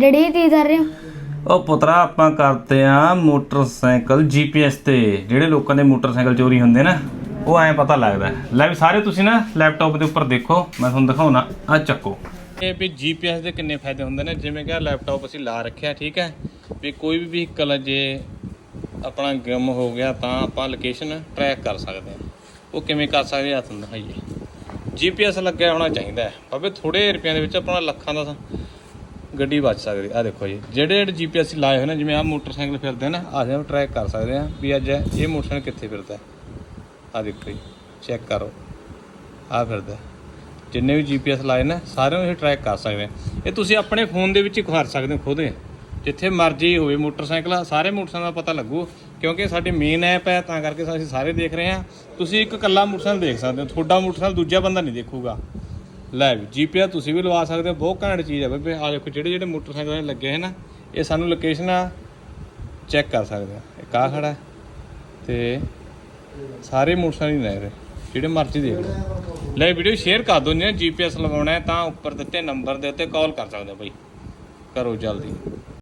Daddy ਕੀ ਕਰ ਰਹੇ ਹੋ? ਉਹ ਪੁੱਤਰਾ ਆਪਾਂ ਕਰਦੇ ਆ ਮੋਟਰਸਾਈਕਲ ਜੀਪੀਐਸ ਤੇ। ਜਿਹੜੇ ਲੋਕਾਂ ਦੇ ਮੋਟਰਸਾਈਕਲ ਚੋਰੀ ਹੁੰਦੇ ਨਾ ਉਹ ਐਂ ਪਤਾ ਲੱਗਦਾ। ਲੈ ਵੀ ਸਾਰੇ ਤੁਸੀਂ ਨਾ ਲੈਪਟਾਪ ਦੇ ਉੱਪਰ ਦੇਖੋ ਮੈਂ ਤੁਹਾਨੂੰ ਦਿਖਾਉਣਾ ਆ ਚੱਕੋ। ਇਹ ਵੀ ਜੀਪੀਐਸ ਦੇ ਕਿੰਨੇ ਫਾਇਦੇ ਹੁੰਦੇ ਨੇ ਜਿਵੇਂ ਕਿ ਲੈਪਟਾਪ ਅਸੀਂ ਲਾ ਰੱਖਿਆ ਠੀਕ ਹੈ? ਵੀ ਕੋਈ ਵੀ ਵਹੀਕਲ ਜੇ ਆਪਣਾ ਗੁੰਮ ਹੋ ਗਿਆ ਤਾਂ ਆਪਾਂ ਲੋਕੇਸ਼ਨ ਟਰੈਕ ਕਰ ਸਕਦੇ ਹਾਂ। ਉਹ ਕਿਵੇਂ ਕਰ ਸਕਦੇ ਆ ਤੁਹਾਨੂੰ ਦਿਖਾਈਏ। ਜੀਪੀਐਸ ਲੱਗਿਆ ਹੋਣਾ ਚਾਹੀਦਾ ਹੈ। ਭਾਵੇਂ ਥੋੜੇ ਰੁਪਈਆਂ ਦੇ ਵਿੱਚ ਆਪਣਾ ਲੱਖਾਂ ਦਾ ਗੱਡੀ ਬਚ ਸਕਦੀ ਆ ਦੇਖੋ ਜੀ। ਜਿਹੜੇ ਜਿਹੜੇ ਜੀਪੀਐਸ ਲਾਏ ਹੋਏ ਨੇ ਜਿਵੇਂ ਆ ਮੋਟਰਸਾਈਕਲ ਫਿਰਦੇ ਨੇ ਆਹ ਨੂੰ ਟਰੈਕ ਕਰ ਸਕਦੇ ਆ ਵੀ ਅੱਜ ਇਹ ਮੋਟਰਸਾਈਕਲ ਕਿੱਥੇ ਫਿਰਦਾ ਆ ਦੇਖੋ ਜੀ ਚੈੱਕ ਕਰੋ। ਆ ਫਿਰਦਾ ਜਿੰਨੇ ਵੀ ਜੀਪੀਐਸ ਲਾਏ ਨੇ ਸਾਰਿਆਂ ਨੂੰ ਇਹ ਟਰੈਕ ਕਰ ਸਕਦੇ ਆ। ਇਹ ਤੁਸੀਂ ਆਪਣੇ ਫੋਨ ਦੇ ਵਿੱਚ ਹੀ ਖੁਆਰ ਸਕਦੇ ਹੋ ਖੁਦ। ਜਿੱਥੇ ਮਰਜ਼ੀ ਹੋਵੇ ਮੋਟਰਸਾਈਕਲ ਆ, ਸਾਰੇ ਮੋਟਰਸਾਈਕਲ ਦਾ ਪਤਾ ਲੱਗੂ ਕਿਉਂਕਿ ਸਾਡੀ ਮੇਨ ਐਪ ਹੈ ਤਾਂ ਕਰਕੇ ਅਸੀਂ ਸਾਰੇ ਦੇਖ ਰਹੇ ਹਾਂ। ਤੁਸੀਂ ਇੱਕ ਇਕੱਲਾ ਮੋਟਰਸਾਈਕਲ ਦੇਖ ਸਕਦੇ ਹੋ ਤੁਹਾਡਾ ਮੋਟਰਸਾਈਕਲ ਦੂਜਾ ਬੰਦਾ ਨਹੀਂ ਦੇਖੂਗਾ। ਲੈ ਵੀ ਜੀਪੀਐਸ ਤੁਸੀਂ ਵੀ ਲਵਾ ਸਕਦੇ ਹੋ, ਬਹੁਤ ਘੈਂਟ ਚੀਜ਼ ਹੈ ਬਈ ਆ ਦੇਖੋ, ਜਿਹੜੇ ਜਿਹੜੇ ਮੋਟਰਸਾਈਕਲ ਇਹ ਲੱਗੇ ਹੈ ਨਾ, ਇਹ ਸਾਨੂੰ ਲੋਕੇਸ਼ਨ ਆ ਚੈੱਕ ਕਰ ਸਕਦੇ ਆ। ਇੱਕ ਆ ਖੜਾ ਹੈ ਤੇ ਸਾਰੇ ਮੋਟਰਸਾਈਕਲ ਨੇ ਇਹਦੇ ਜਿਹੜੇ ਮਰਜ਼ੀ ਦੇਖ ਲਓ। ਲੈ ਵੀਡੀਓ ਸ਼ੇਅਰ ਕਰ ਦਿਓ ਜੇ ਜੀਪੀਐਸ ਲਗਾਉਣਾ ਹੈ ਤਾਂ ਉੱਪਰ ਦਿੱਤੇ ਨੰਬਰ ਦੇ ਉੱਤੇ ਕਾਲ ਕਰ ਸਕਦੇ ਹੋ ਬਈ। ਕਰੋ ਜਲਦੀ।